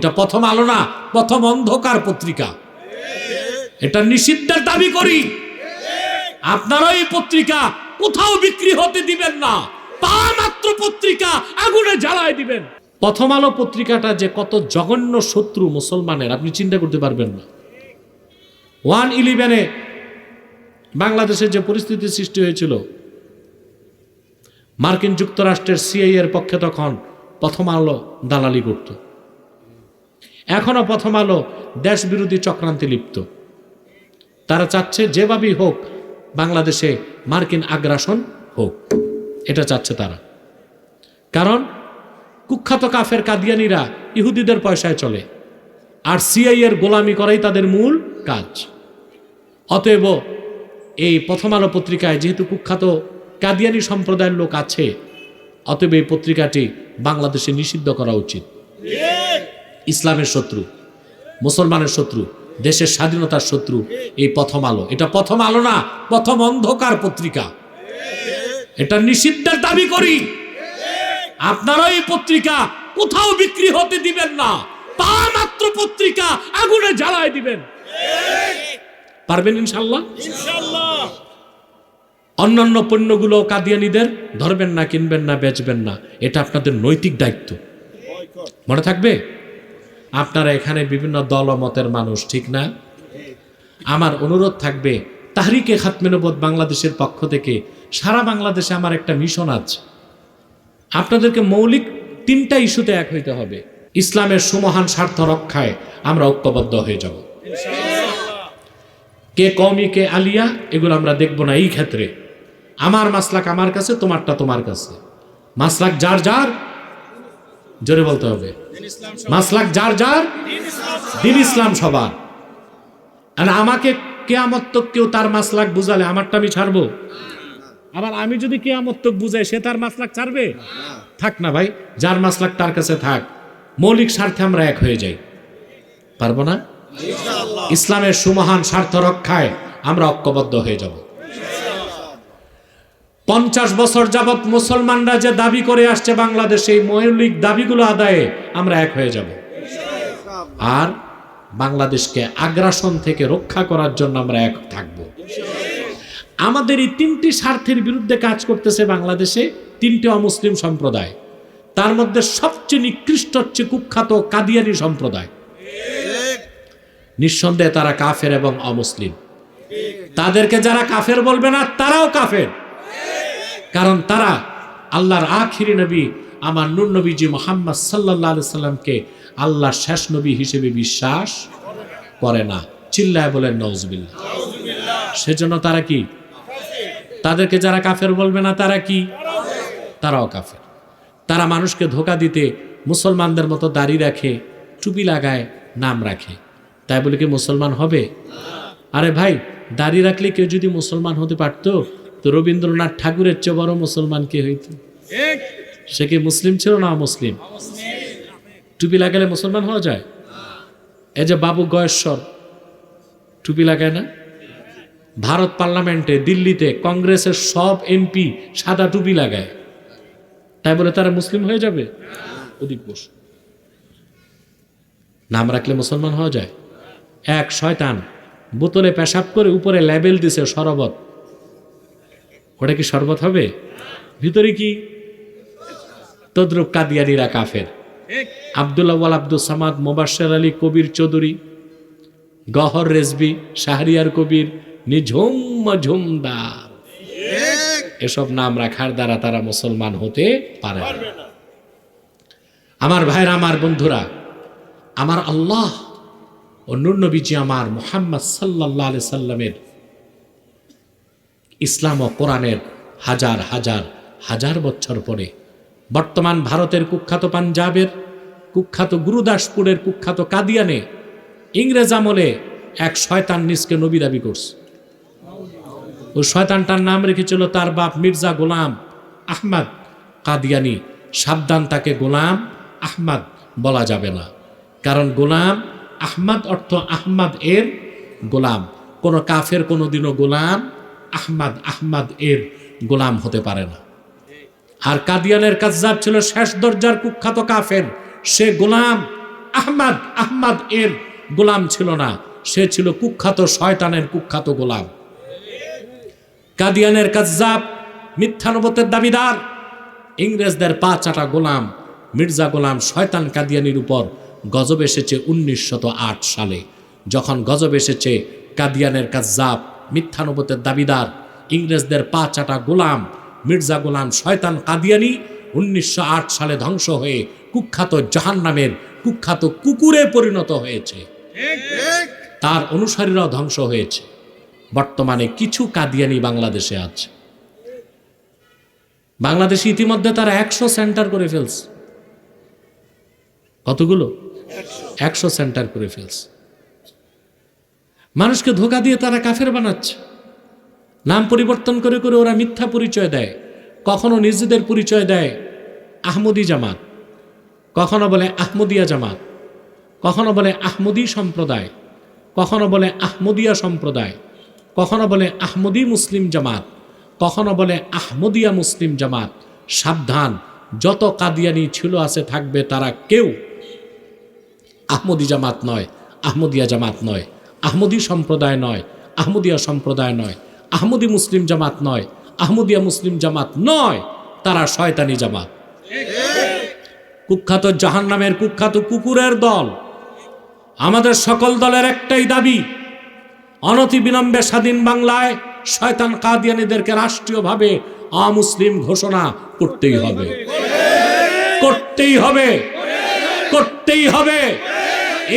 এটা প্রথম আলো না, প্রথম অন্ধকার পত্রিকা। এটা নিষিদ্ধের দাবি করি। আপনারা এই পত্রিকা কোথাও বিক্রি হতে দিবেন না, পা মাত্র পত্রিকা আগুনে জ্বালায় দিবেন। প্রথম আলো পত্রিকাটা যে কত জঘন্য শত্রু মুসলমানের, আপনি চিন্তা করতে পারবেন না। ওয়ান ইলেভেনে বাংলাদেশের যে পরিস্থিতি সৃষ্টি হয়েছিল, মার্কিন যুক্তরাষ্ট্রের সিআই এর পক্ষে তখন প্রথম আলো দালালি করত। এখনও প্রথম আলো দেশ বিরোধী চক্রান্তে লিপ্ত। তারা চাচ্ছে যেভাবেই হোক বাংলাদেশে মার্কিন আগ্রাসন হোক, এটা চাচ্ছে তারা। কারণ কুখ্যাত কাফের কাদিয়ানিরা ইহুদিদের পয়সায় চলে, আর সিআই এর গোলামি করাই তাদের মূল কাজ। অতএব এই প্রথম আলো পত্রিকায় যেহেতু কুখ্যাত কাদিয়ানি সম্প্রদায়ের লোক আছে, অতএব এই পত্রিকাটি বাংলাদেশে নিষিদ্ধ করা উচিত। ইসলামের শত্রু, মুসলমানের শত্রু, দেশের স্বাধীনতার শত্রু, এই প্রথম আলো। এটা প্রথম আলো না, প্রথম অন্ধকার পত্রিকা। এটা নিষিদ্ধের দাবি করি। আপনারা এই পত্রিকা কোথাও বিক্রি হতে দিবেন না। পা মাত্র পত্রিকা আগুনে জ্বালায় দিবেন। পারবেন ইনশাল্লাহ। অন্যান্য পণ্যগুলো কাদিয়ানিদের ধরবেন না, কিনবেন না, বেচবেন না। এটা আপনাদের নৈতিক দায়িত্ব। মনে থাকবে? আপনারা এখানে বিভিন্ন দল ও মতের মানুষ, ঠিক না? আমার অনুরোধ থাকবে, তাহরিকে খাতমেনবোধ বাংলাদেশের পক্ষ থেকে, সারা বাংলাদেশে আমার একটা মিশন আছে। আপনাদেরকে মৌলিক তিনটা ইস্যুতে এক হইতে হবে। ইসলামের সুমহান স্বার্থ রক্ষায় আমরা ঐক্যবদ্ধ হয়ে যাব। কে কমি কে আলিয়া, এগুলো আমরা দেখব না এই ক্ষেত্রে। আমার মাসলাক আমার কাছে, তোমারটা তোমার কাছে। মাসলাক যার যার জোরে বলতে হবে। মাসলাক যার যার দিন ইসলাম সবার। আর আমাকে কেয়ামত্তক কেউ তার মাসলাক বুঝালে আমারটা আমি ছাড়বো? আবার আমি যদি কেয়ামত্তক বুঝাই সে তার মাসলাক ছাড়বে? থাক না ভাই যার মাসলাক তার কাছে থাক। মৌলিক স্বার্থে আমরা এক হয়ে যাই। পারব না? ইসলামের সুমহান স্বার্থ রক্ষায় আমরা ঐক্যবদ্ধ হয়ে যাব। পঞ্চাশ বছর যাবৎ মুসলমানরা যে দাবি করে আসছে বাংলাদেশে, এই মৌলিক দাবিগুলো আদায়ে আমরা এক হয়ে যাব। আর বাংলাদেশকে আগ্রাসন থেকে রক্ষা করার জন্য আমরা এক থাকব। আমাদের এই তিনটি স্বার্থের বিরুদ্ধে কাজ করতেছে বাংলাদেশে তিনটি অমুসলিম সম্প্রদায়। তার মধ্যে সবচেয়ে নিকৃষ্ট হচ্ছে কুখ্যাত কাদিয়ানি সম্প্রদায়। নিঃসন্দেহে তারা কাফের এবং অমুসলিম। তাদেরকে যারা কাফের বলবে না, তারাও কাফের। কারণ তারা আল্লাহর আখিরি নবী, আমার নূর নবীজি মোহাম্মদ সাল্লাহ সাল্লামকে আল্লাহ শেষ নবী হিসেবে বিশ্বাস করে না। চিল্লায় বলেন নজবিল্লা সেজন্য তারা কি? তাদেরকে যারা কাফের বলবে না, তারা কি? তারাও কাফের। তারা মানুষকে ধোকা দিতে মুসলমানদের মতো দাড়ি রাখে, টুপি লাগায়, নাম রাখে। তাই বলে কি মুসলমান হবে? আরে ভাই, দাড়ি রাখলে কেউ যদি মুসলমান হতে পারতো তো রবীন্দ্রনাথ ঠাকুরের চেয়ে বড় মুসলমান কে হইতো? সে কি মুসলিম ছিল না মুসলিম টুপি লাগালে মুসলমান হওয়া যায়? এই যে বাবু গয়েশ্বর, টুপি লাগায় না? ভারত পার্লামেন্টে, দিল্লিতে কংগ্রেসের সব এমপি সাদা টুপি লাগায়। তাই বলে তারা মুসলিম হয়ে যাবে? অধিক বস। নাম রাখলে মুসলমান হওয়া যায়? এক, শয়তান। বোতলে পেশাব করে উপরে লেবেল দিছে শরবত ওটা কি শরবত হবে? ভিতরে কি? তদ্রুপ কাদিয়ানিরা কাফের। আবদুল্লাহ ওয়াল আব্দুল সামাদ মোবাশ্বের আলী কবির চৌধুরী গহর রেজবি শাহরিয়ার কবির নিঝুম ঝুমদার এসব নাম রাখার দ্বারা তারা মুসলমান হতে পারে আমার ভাইরা আমার বন্ধুরা আমার আল্লাহ ও নবীজি আমার মোহাম্মদ সাল্লাহ আলি সাল্লামের ইসলাম ও কোরআনের হাজার হাজার হাজার বছর পরে। বর্তমান ভারতের কুখ্যাত পাঞ্জাবের কুখ্যাত গুরুদাসপুরের কুখ্যাত কাদিয়ানে ইংরেজ আমলে এক শয়তান নিজকে নবী দাবি করছে। ওই শয়তানটার নাম রেখেছিল তার বাপ মির্জা গোলাম আহমদ। কাদিয়ানি সাবধান, তাকে গোলাম আহমদ বলা যাবে না। কারণ গোলাম আহমদ অর্থ আহমদ এর গোলাম। কোন কাফের কোনোদিনও গোলাম আহমদ আহমদ এর গোলাম হতে পারে না। আর কাদিয়ানের কাজ্জাব ছিল শেষ দরজার কুখ্যাত কাফের। সে গোলাম আহমদ আহমদ এর গোলাম ছিল না। সে ছিল কুখ্যাত শয়তানের কুখ্যাত গোলাম। কাদিয়ানের কাজ্জাব মিথ্যানবতের দাবিদার। ইংরেজদের পা চাটা গোলাম, মির্জা গোলাম শয়তান কাদিয়ানির উপর গজব এসেছে উনিশশত সালে। যখন গজব এসেছে, কাদিয়ানের কাজ্জাব মিথ্যানবতের দাবিদার। ইংরেজদের পা চাটা গোলাম মির্জা গোলাম শয়তান কাদিয়ানি উনিশশো আট সালে ধ্বংস হয়ে কুখ্যাত জাহান নামের কুখ্যাত কুকুরে পরিণত হয়েছে। তার অনুসারীরাও ধ্বংস হয়েছে। বর্তমানে কিছু কাদিয়ানি বাংলাদেশে আছে। বাংলাদেশে ইতিমধ্যে তারা একশো সেন্টার করে ফেলছে। কতগুলো? একশো সেন্টার করে ফেলছে। মানুষকে ধোকা দিয়ে তারা কাফের বানাচ্ছে। নাম পরিবর্তন করে করে ওরা মিথ্যা পরিচয় দেয়। কখনো নিজেদের পরিচয় দেয় আহমদি জামাত। কখনো বলে আহমদিয়া জামাত। কখনো বলে আহমদি সম্প্রদায়। কখনো বলে আহমদিয়া সম্প্রদায়। কখনো বলে আহমদি মুসলিম জামাত। কখনো বলে আহমদিয়া মুসলিম জামাত। সাবধান, যত কাদিয়ানি ছিল আছে থাকবে তারা কেউ আহমদি জামাত নয়, আহমদিয়া জামাত নয়। আহমদি সম্প্রদায় নয়, আহমদিয়া সম্প্রদায় নয়, আহমদি মুসলিম জামাত নয়, আহমদিয়া মুসলিম জামাত নয়, তারা শয়তানি জামাত। কুখ্যাত জাহান নামের কুখ্যাত কুকুরের দল, আমাদের সকল দলের একটাই দাবি, অনতি বিলম্বে স্বাধীন বাংলায় শয়তান কাদিয়ানিদেরকে রাষ্ট্রীয়ভাবে অমুসলিম ঘোষণা করতেই হবে। করতেই হবে। করতেই হবে।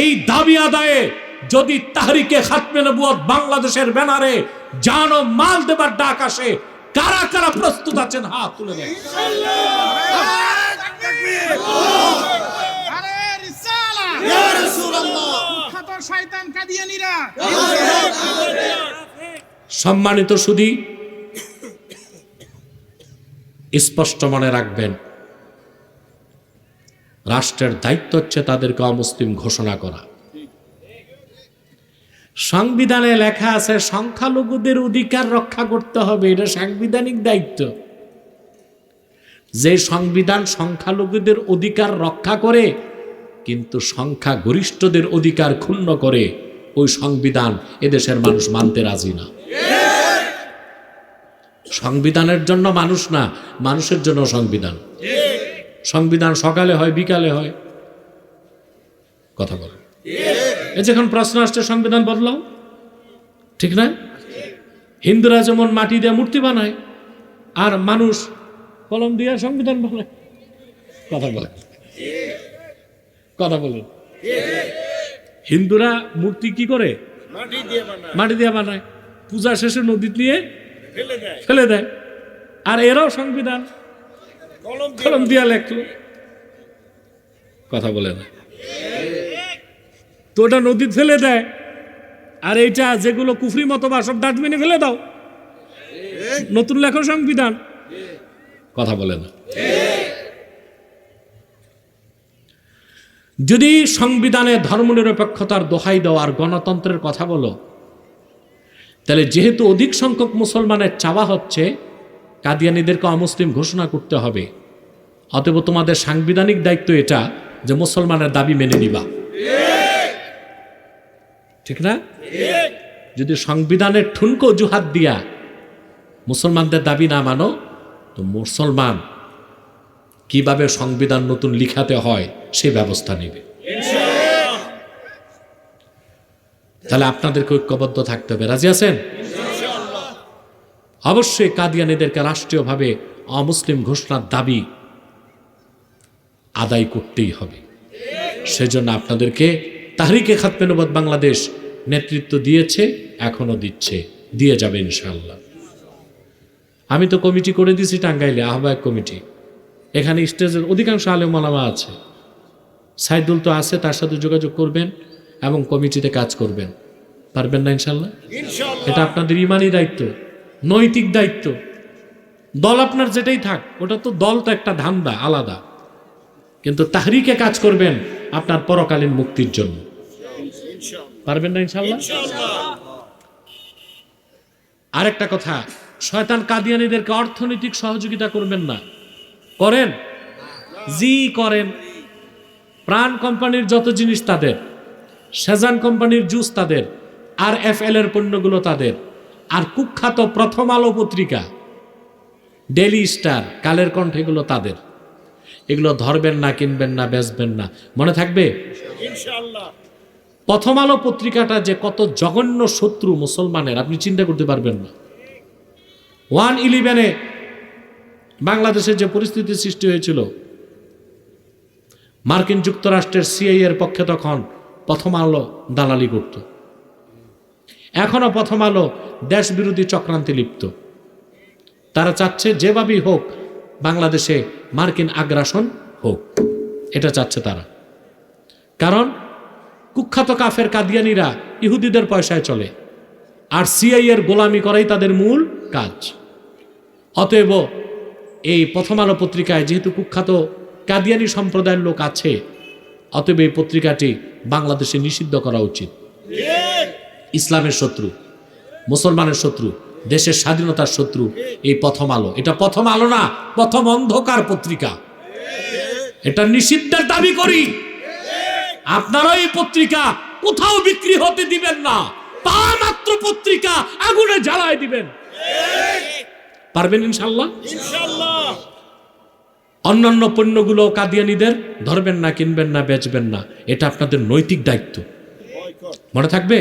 এই দাবি আদায়ে যদি তাহরিকে খাতমে নবুয়ত বাংলাদেশের ব্যানারে জান ও মাল দেবার ডাক আসে, কারা কারা প্রস্তুত আছেন? হাত তুলে দেন। সম্মানিত সুধী, স্পষ্ট মনে রাখবেন, রাষ্ট্রের দায়িত্ব হচ্ছে তাদেরকে অমুসলিম ঘোষণা করা। সংবিধানে লেখা আছে, সংখ্যালঘুদের অধিকার রক্ষা করতে হবে, এটা সাংবিধানিক দায়িত্ব। যে সংবিধান সংখ্যালঘুদের অধিকার রক্ষা করে, কিন্তু সংখ্যা গরিষ্ঠদের অধিকার ক্ষুণ্ণ করে, ওই সংবিধান এদেশের মানুষ মানতে রাজি না। সংবিধানের জন্য মানুষ না, মানুষের জন্য সংবিধান। সংবিধান সকালে হয়, বিকালে হয়। কথা বল এই যখন প্রশ্ন আসছে সংবিধান বদলাও। ঠিক না? হিন্দুরা যেমন মাটি দিয়ে মূর্তি বানায় আর মানুষ কলম দিয়ে সংবিধান বানায় কথা বলে কথা বলেন। হিন্দুরা মূর্তি কি করে? মাটি দিয়ে বানায়। পূজা শেষে নদী দিয়ে ফেলে দেয়। আর এরাও সংবিধান। কলম দিয়া লেখলো। কথা বলে না। তো ওটা নদীত ফেলে দেয়। আর এইটা যেগুলো কুফরি মতো বা সব ডাস্টবিনে ফেলে দাও। নতুন লেখো সংবিধান। কথা বলে না। যদি সংবিধানে ধর্মনিরপেক্ষতার দোহাই দেওয়ার গণতন্ত্রের কথা বলো তাহলে যেহেতু অধিক সংখ্যক মুসলমানের চাওয়া হচ্ছে কাদিয়ানিদেরকে অমুসলিম ঘোষণা করতে হবে। অতএব তোমাদের সাংবিধানিক দায়িত্ব এটা যে মুসলমানের দাবি মেনে নিবা। ঠিক না? যদি সংবিধানের ঠুনকো অজুহাত দিয়া মুসলমানদের দাবি না মানো, তো মুসলমান কীভাবে সংবিধান নতুন লিখাতে হয় সে ব্যবস্থা নেবে। তাহলে আপনাদেরকে ঐক্যবদ্ধ থাকতে হবে। রাজি আছেন? অবশ্যই কাদিয়ানিদেরকে রাষ্ট্রীয়ভাবে অমুসলিম ঘোষণার দাবি আদায় করতেই হবে। সেজন্য আপনাদেরকে তাহরিকে খাতমেনবাদ বাংলাদেশ নেতৃত্ব দিয়েছে এখনও দিচ্ছে। দিয়ে যাবে ইনশাল্লাহ আমি তো কমিটি করে দিয়েছি টাঙ্গাইলে আহ্বায়ক কমিটি। এখানে স্টেজের অধিকাংশ আলেমালামা আছে। সাইদুল তো আছে তার সাথে যোগাযোগ করবেন এবং কমিটিতে কাজ করবেন। পারবেন না ইনশাল্লাহ এটা আপনাদের ইমানি দায়িত্ব নৈতিক দায়িত্ব। দল আপনার যেটাই থাক ওটা তো দল তো একটা ধান্দা আলাদা। কিন্তু তাহরিকে কাজ করবেন আপনার পরকালীন মুক্তির জন্য। পারবেন না ইনশাল্লাহ আরেকটা কথা শয়তান কাদিয়ানিদেরকে অর্থনৈতিক সহযোগিতা করবেন না। করেন? জি করেন। প্রাণ কোম্পানির যত জিনিস তাদের সেজান কোম্পানির জুস তাদের আর এফ এল এর পণ্যগুলো তাদের। আর কুখ্যাত প্রথম আলো পত্রিকা ডেলি স্টার কালের কণ্ঠ এগুলো তাদের। এগুলো ধরবেন না কিনবেন না বেচবেন না। মনে থাকবে? প্রথম আলো পত্রিকাটা যে কত জঘন্য শত্রু মুসলমানের, আপনি চিন্তা করতে পারবেন না। ওয়ান ইলেভেনে বাংলাদেশে যে পরিস্থিতি সৃষ্টি হয়েছিল, মার্কিন যুক্তরাষ্ট্রের সিআই এর পক্ষে তখন প্রথম আলো দালালি করত। এখনও প্রথম আলো দেশ বিরোধী চক্রান্তে লিপ্ত। তারা চাচ্ছে যেভাবেই হোক বাংলাদেশে মার্কিন আগ্রাসন হোক, এটা চাচ্ছে তারা। কারণ কুখ্যাত কাফের কাদিয়ানিরা ইহুদিদের পয়সায় চলে। আর সিআই এর গোলামি করাই তাদের মূল কাজ। অতএব এই প্রথম আলো পত্রিকায় যেহেতু কুখ্যাত কাদিয়ানি সম্প্রদায়ের লোক আছে, অতএব এই পত্রিকাটি বাংলাদেশে নিষিদ্ধ করা উচিত। ইসলামের শত্রু, মুসলমানের শত্রু, দেশের স্বাধীনতার শত্রু এই প্রথম আলো এটা প্রথম আলো না, প্রথম অন্ধকার পত্রিকা। এটা নিষিদ্ধের দাবি করি। আপনারা এই পত্রিকা কোথাও বিক্রি হতে দিবেন না। পা মাত্র পত্রিকা আগুনে জ্বালায় দিবেন। পারবেন ইনশাল্লাহ? অন্যান্য পণ্যগুলো কাদিয়ানিদের ধরবেন না কিনবেন না বেচবেন না। এটা আপনাদের নৈতিক দায়িত্ব। মনে থাকবে?